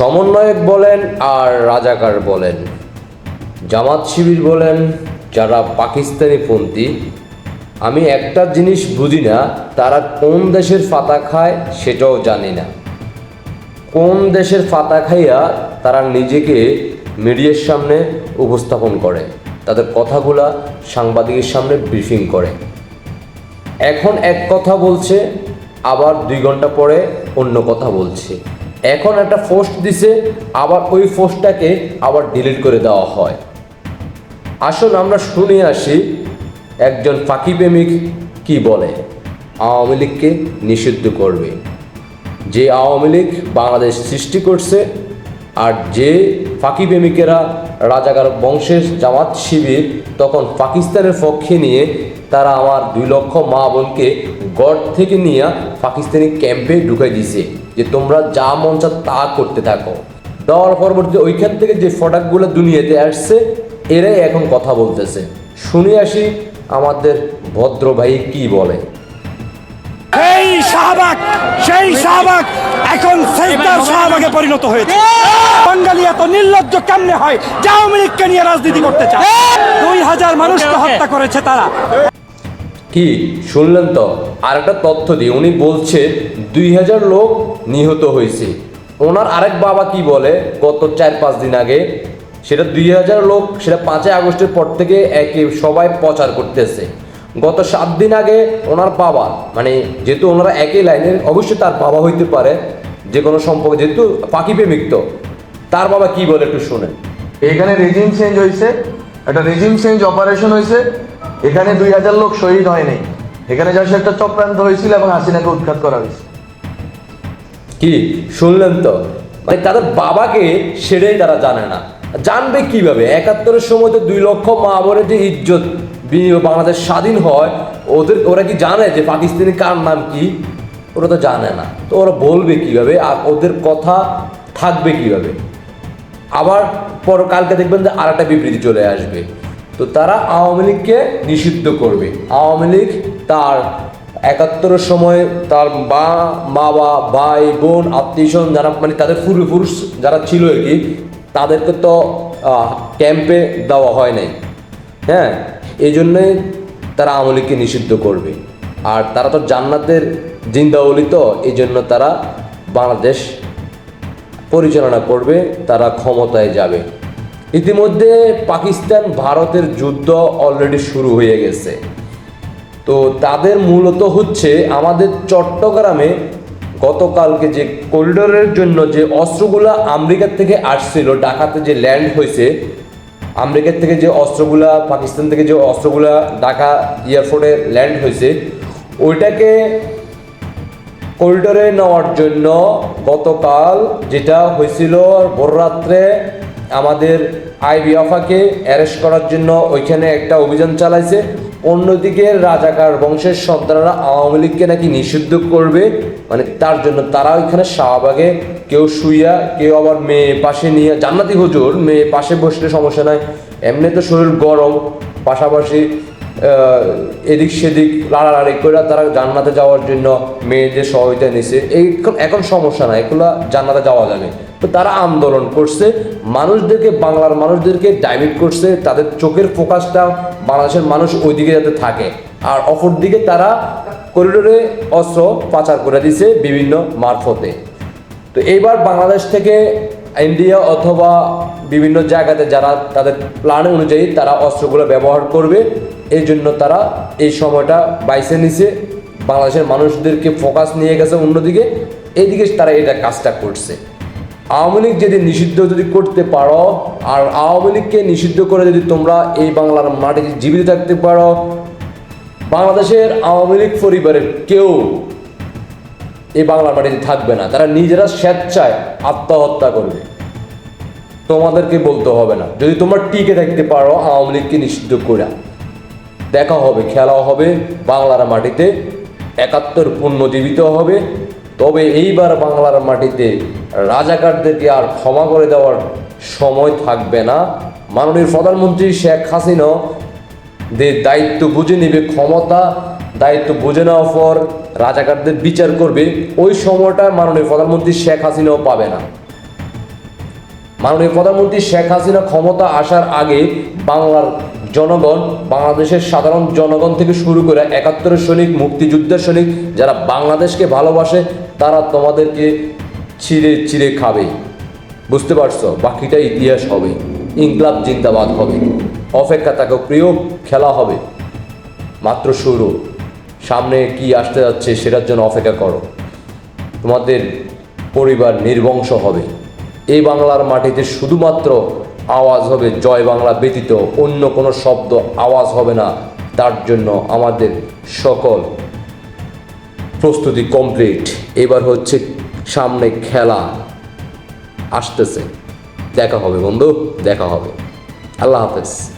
সমন্বয়ক বলেন আর রাজাকার বলেন। জামাত শিবির বলেন, যারা পাকিস্তানি পন্থী, আমি একটা জিনিস বুঝি না, তারা কোন দেশের ফাতা খায় সেটাও জানি না। কোন দেশের ফাতা খাইয়া তারা নিজেকে মিডিয়ার সামনে উপস্থাপন করে, তাদের কথাগুলা সাংবাদিকের সামনে ব্রিফিং করে। এখন এক কথা বলছে, আবার দুই ঘণ্টা পরে অন্য কথা বলছে। এখন একটা পোস্ট দিছে, আবার ওই পোস্টটাকে আবার ডিলিট করে দেওয়া হয়। আসুন আমরা শুনে আসি, একজন ফাঁকি প্রেমিক কি বলে? আওয়ামী লীগকে নিষিদ্ধ করবে। যে আওয়ামী লীগ বাংলাদেশ সৃষ্টি করছে, আর যে ফাঁকি প্রেমিকেরা রাজাকার বংশের জামাত শিবির তখন পাকিস্তানের পক্ষে নিয়ে তারা আমার দুই লক্ষ মা বোনকে গড় থেকে নিয়ে পাকিস্তানি ক্যাম্পে ঢুকাই দিছে যে তোমরা যা মন চা তা করতে থাকো। দেওয়ার পরবর্তীতে ওইখান থেকে যে ফটাকগুলো দুনিয়াতে আসছে এরাই এখন কথা বলতেছে। শুনে আসি আমাদের ভদ্র ভাই কি বলে। এই শাহবাগ সেই শাহবাগ এখন সেজদার শাহবাগে পরিণত হয়েছে। বাঙালি এত নির্লজ্জ কেমনে হয়? যে আওয়ামী লীগকে নিয়ে রাজনীতি করতে চায়। দুই হাজার মানুষকে হত্যা করেছে তারা। কি? শুনলেন তো? আর একটা তথ্য দিই। উনি বলছে, দুই হাজার লোক নিহত হয়েছে। ওনার আরেক বাবা কি বলে? গত চার পাঁচ দিন আগে। সেটা দুই হাজার লোক, সেটা পাঁচই আগস্টের পর থেকে একে সবাই প্রচার করতেছে। গত সাত দিন আগে ওনার বাবা মানে যেহেতু ওনারা একই লাইনের অবশ্যই তার বাবা হইতে পারে, যে কোনো সম্পর্ক, যেহেতু পাখি প্রেমিক তো। তার বাবা কি বলে একটু শুনেন। এখানে রেজিম চেঞ্জ হয়েছে একটা রেজিম চেঞ্জ অপারেশন হয়েছে এখানে দুই হাজার লোক শহীদ হয়নি এখানে জাস্ট একটা চক্রান্ত হয়েছিল এবং হাসিনাকে উৎখাত করা হয়েছে। কি? শুনলেন তো? মানে তাদের বাবাকে সেটাই তারা জানে না। জানবে কীভাবে? একাত্তরের সময় তো দুই লক্ষ মা বোনের যে ইজ্জত বাংলাদেশ স্বাধীন হয়, ওদের ওরা কি জানে যে পাকিস্তানি কার নাম কি? ওরা তো জানে না। তো ওরা বলবে কীভাবে? আর ওদের কথা থাকবে কীভাবে? আবার পর কালকে দেখবেন যে আর একটা বিবৃতি চলে আসবে। তো তারা আওয়ামী লীগকে নিষিদ্ধ করবে। আওয়ামী লীগ তার একাত্তরের সময় তার মা মা বা ভাই, বোন, আত্মীয় যারা মানে তাদের পূর্বপুরুষ যারা ছিল আর কি, তাদেরকে তো ক্যাম্পে দেওয়া হয় নাই। হ্যাঁ এই জন্যে তারা আওয়ামী লীগকে নিষিদ্ধ করবে। আর তারা তো জান্নাতের জিন্দাওলি তো এই জন্য তারা বাংলাদেশ পরিচালনা করবে, তারা ক্ষমতায় যাবে। ইতিমধ্যে পাকিস্তান ভারতের যুদ্ধ অলরেডি শুরু হয়ে গেছে। তো তাদের মূলত হচ্ছে আমাদের চট্টগ্রামে গতকালকে যে করিডোরের জন্য যে অস্ত্রগুলো আমেরিকার থেকে আসছিল, ঢাকাতে যে ল্যান্ড হয়েছে, আমেরিকার থেকে যে অস্ত্রগুলা, পাকিস্তান থেকে যে অস্ত্রগুলা ঢাকা এয়ারপোর্টে ল্যান্ড হয়েছে, ওইটাকে করিডোরে নেওয়ার জন্য গতকাল যেটা হয়েছিল ভোররাত্রে আমাদের আইবিএফআকে অ্যারেস্ট করার জন্য ওইখানে একটা অভিযান চালাইছে। অন্যদিকে রাজাকার বংশের সন্তানরা আওয়ামী লীগকে নাকি নিষিদ্ধ করবে। মানে তার জন্য তারা ওইখানে শাহবাগে কেউ শুইয়া, কেউ আবার মেয়ে পাশে নিয়ে, জান্নাতি হুজুর, মেয়ে পাশে বসলে সমস্যা নাই। এমনি তো শরীর গরম, পাশাপাশি এদিক সেদিক লাড়ালাড়ি করে তারা জান্নাতে যাওয়ার জন্য মেয়েদের সহায়তা নিছে। এই এখন সমস্যা নাই, এগুলো জান্নাতে যাওয়া যাবে। তো তারা আন্দোলন করছে, মানুষদেরকে, বাংলার মানুষদেরকে ডাইভার্ট করছে, তাদের চোখের ফোকাসটা বাংলাদেশের মানুষ ওইদিকে যাতে থাকে। আর অপর দিকে তারা করিডোরে অস্ত্র পাচার করে দিছে বিভিন্ন মারফতে। তো এইবার বাংলাদেশ থেকে ইন্ডিয়া অথবা বিভিন্ন জায়গাতে যারা তাদের প্ল্যান অনুযায়ী তারা অস্ত্রগুলো ব্যবহার করবে এই জন্য তারা এই সময়টা বাইসে নিছে। বাংলাদেশের মানুষদেরকে ফোকাস নিয়ে গেছে অন্যদিকে এইদিকে তারা এটা কাজটা করছে। আওয়ামী লীগ যদি নিষিদ্ধ যদি করতে পারো, আর আওয়ামী লীগকে নিষিদ্ধ করে যদি তোমরা এই বাংলার মাটিতে জীবিত থাকতে পারো, বাংলাদেশের আওয়ামী লীগ পরিবারের কেউ এই বাংলার মাটিতে থাকবে না। তারা নিজেরা স্বেচ্ছায় আত্মহত্যা করবে। তোমাদেরকে বলতে হবে না। যদি তোমরা টিকে থাকতে পারো আওয়ামী লীগকে নিষিদ্ধ করে দেখা হবে, খেলাও হবে, বাংলার মাটিতে একাত্তর পুনর্জীবিত হবে। তবে এইবার বাংলার মাটিতে রাজাকারদেরকে আর ক্ষমা করে দেওয়ার সময় থাকবে না? মাননীয় প্রধানমন্ত্রী শেখ হাসিনা যে দায়িত্ব বুঝে নেবে ক্ষমতা, দায়িত্ব বুঝে নেওয়ার পর রাজাকারদের বিচার করবে। ওই সময়টা মাননীয় প্রধানমন্ত্রী শেখ হাসিনাও পাবে না। মাননীয় প্রধানমন্ত্রী শেখ হাসিনা ক্ষমতা আসার আগে বাংলার জনগণ, বাংলাদেশের সাধারণ জনগণ থেকে শুরু করে একাত্তরের সৈনিক, মুক্তিযুদ্ধের সৈনিক যারা বাংলাদেশকে ভালোবাসে, তারা তোমাদেরকে চিরে চিরে খাবে। বুঝতে পারছ? বাকিটা ইতিহাস হবে। ইনকলাব জিন্দাবাদ হবে। অপেক্ষা থাকো, প্রিয়, খেলা হবে। মাত্র শুরু। সামনে কি আসতে যাচ্ছে সেটার জন্য অপেক্ষা করো। তোমাদের পরিবার নির্বংশ হবে। এই বাংলার মাটিতে শুধুমাত্র আওয়াজ হবে, জয় বাংলা ব্যতীত অন্য কোনো শব্দ আওয়াজ হবে না। তার জন্য আমাদের সকল প্রস্তুতি কমপ্লিট। এবার হচ্ছে সামনে খেলা আসতেছে। দেখা হবে বন্ধু দেখা হবে। আল্লাহ হাফেজ।